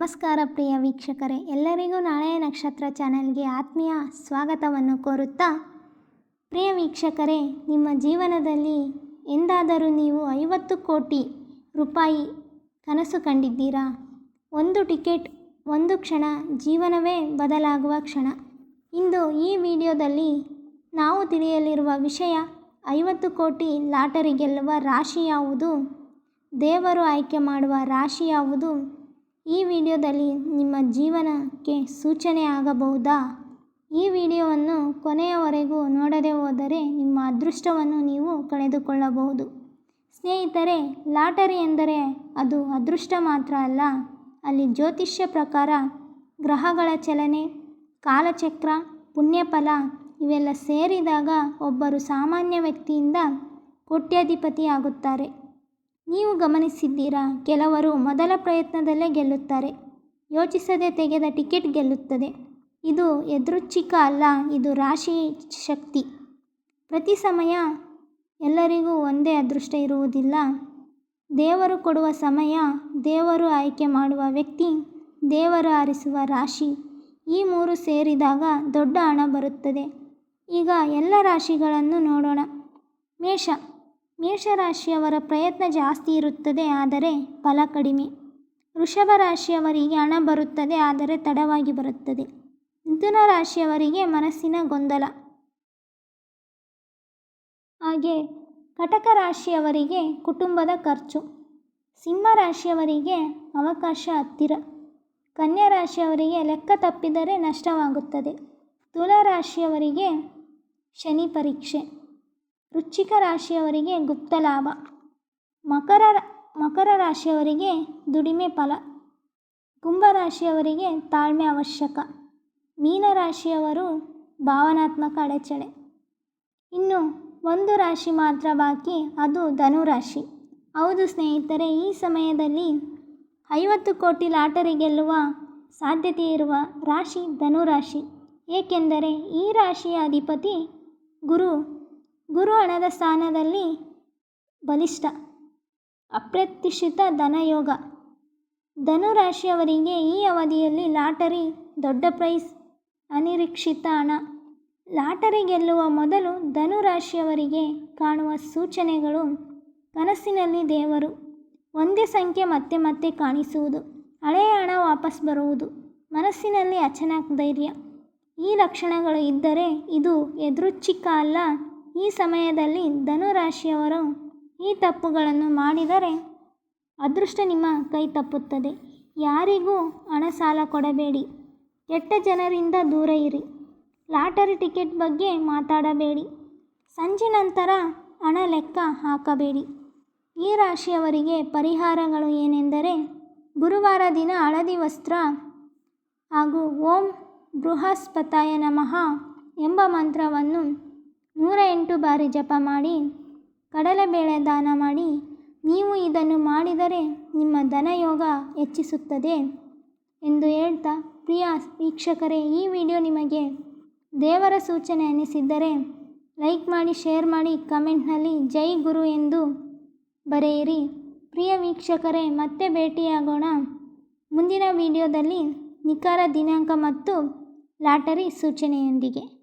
ನಮಸ್ಕಾರ ಪ್ರಿಯ ವೀಕ್ಷಕರೇ. ಎಲ್ಲರಿಗೂ ನಾಳೆಯ ನಕ್ಷತ್ರ ಚಾನೆಲ್ಗೆ ಆತ್ಮೀಯ ಸ್ವಾಗತವನ್ನು ಕೋರುತ್ತಾ, ಪ್ರಿಯ ವೀಕ್ಷಕರೇ, ನಿಮ್ಮ ಜೀವನದಲ್ಲಿ ಎಂದಾದರೂ ನೀವು ಐವತ್ತು ಕೋಟಿ ರೂಪಾಯಿ ಕನಸು ಕಂಡಿದ್ದೀರಾ? ಒಂದು ಟಿಕೆಟ್, ಒಂದು ಕ್ಷಣ ಜೀವನವೇ ಬದಲಾಗುವ ಕ್ಷಣ. ಇಂದು ಈ ವಿಡಿಯೋದಲ್ಲಿ ನಾವು ತಿಳಿಯಲಿರುವ ವಿಷಯ, ಐವತ್ತು ಕೋಟಿ ಲಾಟರಿ ಗೆಲ್ಲುವ ರಾಶಿ ಯಾವುದು? ದೇವರು ಆಯ್ಕೆ ಮಾಡುವ ರಾಶಿ ಯಾವುದು? ಈ ವಿಡಿಯೋದಲ್ಲಿ ನಿಮ್ಮ ಜೀವನಕ್ಕೆ ಸೂಚನೆ ಆಗಬಹುದಾ? ಈ ವಿಡಿಯೋವನ್ನು ಕೊನೆಯವರೆಗೂ ನೋಡದೆ ಹೋದರೆ ನಿಮ್ಮ ಅದೃಷ್ಟವನ್ನು ನೀವು ಕಳೆದುಕೊಳ್ಳಬಹುದು. ಸ್ನೇಹಿತರೆ, ಲಾಟರಿ ಎಂದರೆ ಅದು ಅದೃಷ್ಟ ಮಾತ್ರ ಅಲ್ಲ. ಅಲ್ಲಿ ಜ್ಯೋತಿಷ್ಯ ಪ್ರಕಾರ ಗ್ರಹಗಳ ಚಲನೆ, ಕಾಲಚಕ್ರ, ಪುಣ್ಯಫಲ ಇವೆಲ್ಲ ಸೇರಿದಾಗ ಒಬ್ಬರು ಸಾಮಾನ್ಯ ವ್ಯಕ್ತಿಯಿಂದ ಕೋಟ್ಯಾಧಿಪತಿ ಆಗುತ್ತಾರೆ ನೀವು ಗಮನಿಸಿದ್ದೀರಾ? ಕೆಲವರು ಮೊದಲ ಪ್ರಯತ್ನದಲ್ಲೇ ಗೆಲ್ಲುತ್ತಾರೆ. ಯೋಚಿಸದೆ ತೆಗೆದ ಟಿಕೆಟ್ ಗೆಲ್ಲುತ್ತದೆ. ಇದು ಯಾದೃಚ್ಛಿಕ ಅಲ್ಲ, ಇದು ರಾಶಿ ಶಕ್ತಿ. ಪ್ರತಿ ಸಮಯ ಎಲ್ಲರಿಗೂ ಒಂದೇ ಅದೃಷ್ಟ ಇರುವುದಿಲ್ಲ. ದೇವರು ಕೊಡುವ ಸಮಯ, ದೇವರು ಆಯ್ಕೆ ಮಾಡುವ ವ್ಯಕ್ತಿ, ದೇವರು ಆರಿಸುವ ರಾಶಿ, ಈ ಮೂರು ಸೇರಿದಾಗ ದೊಡ್ಡ ಹಣ ಬರುತ್ತದೆ. ಈಗ ಎಲ್ಲ ರಾಶಿಗಳನ್ನು ನೋಡೋಣ. ಮೇಷ ಮೇಷರಾಶಿಯವರ ಪ್ರಯತ್ನ ಜಾಸ್ತಿ ಇರುತ್ತದೆ ಆದರೆ ಫಲ ಕಡಿಮೆ. ವೃಷಭ ರಾಶಿಯವರಿಗೆ ಹಣ ಬರುತ್ತದೆ ಆದರೆ ತಡವಾಗಿ ಬರುತ್ತದೆ. ಮಿಥುನ ರಾಶಿಯವರಿಗೆ ಮನಸ್ಸಿನ ಗೊಂದಲ. ಹಾಗೆ ಕಟಕ ರಾಶಿಯವರಿಗೆ ಕುಟುಂಬದ ಖರ್ಚು. ಸಿಂಹ ರಾಶಿಯವರಿಗೆ ಅವಕಾಶ ಹತ್ತಿರ. ಕನ್ಯಾ ರಾಶಿಯವರಿಗೆ ಲೆಕ್ಕ ತಪ್ಪಿದರೆ ನಷ್ಟವಾಗುತ್ತದೆ. ತುಲಾ ರಾಶಿಯವರಿಗೆ ಶನಿ ಪರೀಕ್ಷೆ. ವೃಶ್ಚಿಕ ರಾಶಿಯವರಿಗೆ ಗುಪ್ತ ಲಾಭ. ಮಕರ ಮಕರ ರಾಶಿಯವರಿಗೆ ದುಡಿಮೆ ಫಲ. ಕುಂಭರಾಶಿಯವರಿಗೆ ತಾಳ್ಮೆ ಅವಶ್ಯಕ. ಮೀನರಾಶಿಯವರು ಭಾವನಾತ್ಮಕ ಅಡಚಣೆ. ಇನ್ನು ಒಂದು ರಾಶಿ ಮಾತ್ರ ಬಾಕಿ, ಅದು ಧನುರಾಶಿ ಹೌದು ಸ್ನೇಹಿತರೆ, ಈ ಸಮಯದಲ್ಲಿ ಐವತ್ತು ಕೋಟಿ ಲಾಟರಿ ಗೆಲ್ಲುವ ಸಾಧ್ಯತೆ ಇರುವ ರಾಶಿ ಧನುರಾಶಿ ಏಕೆಂದರೆ ಈ ರಾಶಿಯ ಅಧಿಪತಿ ಗುರು ಗುರು ಹಣದ ಸ್ಥಾನದಲ್ಲಿ ಬಲಿಷ್ಠ, ಅಪ್ರತಿಷ್ಠಿತ ಧನಯೋಗ. ಧನುರಾಶಿಯವರಿಗೆ ಈ ಅವಧಿಯಲ್ಲಿ ಲಾಟರಿ, ದೊಡ್ಡ ಪ್ರೈಸ್, ಅನಿರೀಕ್ಷಿತ ಹಣ. ಲಾಟರಿ ಗೆಲ್ಲುವ ಮೊದಲು ಧನುರಾಶಿಯವರಿಗೆ ಕಾಣುವ ಸೂಚನೆಗಳು ಕನಸಿನಲ್ಲಿ ದೇವರು. ಒಂದೇ ಸಂಖ್ಯೆ ಮತ್ತೆ ಮತ್ತೆ ಕಾಣಿಸುವುದು. ಹಳೆಯ ಹಣ ವಾಪಸ್ ಬರುವುದು. ಮನಸ್ಸಿನಲ್ಲಿ ಅಚಾನಕ್ ಧೈರ್ಯ. ಈ ಲಕ್ಷಣಗಳು ಇದ್ದರೆ ಇದು ಎದುರುಚ್ಚಿಕ ಅಲ್ಲ. ಈ ಸಮಯದಲ್ಲಿ ಧನುರಾಶಿಯವರು ಈ ತಪ್ಪುಗಳನ್ನು ಮಾಡಿದರೆ ಅದೃಷ್ಟ ನಿಮ್ಮ ಕೈ ತಪ್ಪುತ್ತದೆ. ಯಾರಿಗೂ ಹಣ ಸಾಲ ಕೊಡಬೇಡಿ. ಕೆಟ್ಟ ಜನರಿಂದ ದೂರ ಇರಿ. ಲಾಟರಿ ಟಿಕೆಟ್ ಬಗ್ಗೆ ಮಾತಾಡಬೇಡಿ. ಸಂಜೆ ನಂತರ ಹಣ ಲೆಕ್ಕ ಹಾಕಬೇಡಿ. ಈ ರಾಶಿಯವರಿಗೆ ಪರಿಹಾರಗಳು ಏನೆಂದರೆ ಗುರುವಾರ ದಿನ ಹಳದಿ ವಸ್ತ್ರ ಹಾಗೂ ಓಂ ಬೃಹಸ್ಪತಾಯ ನಮಃ ಎಂಬ ಮಂತ್ರವನ್ನು ಎಂಟು ಬಾರಿ ಜಪ ಮಾಡಿ ಕಡಲೆಬೇಳೆ ದಾನ ಮಾಡಿ, ನೀವು ಇದನ್ನು ಮಾಡಿದರೆ ನಿಮ್ಮ ಧನಯೋಗ ಹೆಚ್ಚಿಸುತ್ತದೆ ಎಂದು ಹೇಳ್ತಾ, ಪ್ರಿಯ ವೀಕ್ಷಕರೇ, ಈ ವಿಡಿಯೋ ನಿಮಗೆ ದೇವರ ಸೂಚನೆ ಅನ್ನಿಸಿದ್ದರೆ, ಲೈಕ್ ಮಾಡಿ, ಶೇರ್ ಮಾಡಿ, ಕಮೆಂಟ್ನಲ್ಲಿ ಜೈ ಗುರು ಎಂದು ಬರೆಯಿರಿ. ಪ್ರಿಯ ವೀಕ್ಷಕರೇ, ಮತ್ತೆ ಭೇಟಿಯಾಗೋಣ. ಮುಂದಿನ ವಿಡಿಯೋದಲ್ಲಿ ನಿಖರ ದಿನಾಂಕ ಮತ್ತು ಲಾಟರಿ ಸೂಚನೆಯೊಂದಿಗೆ.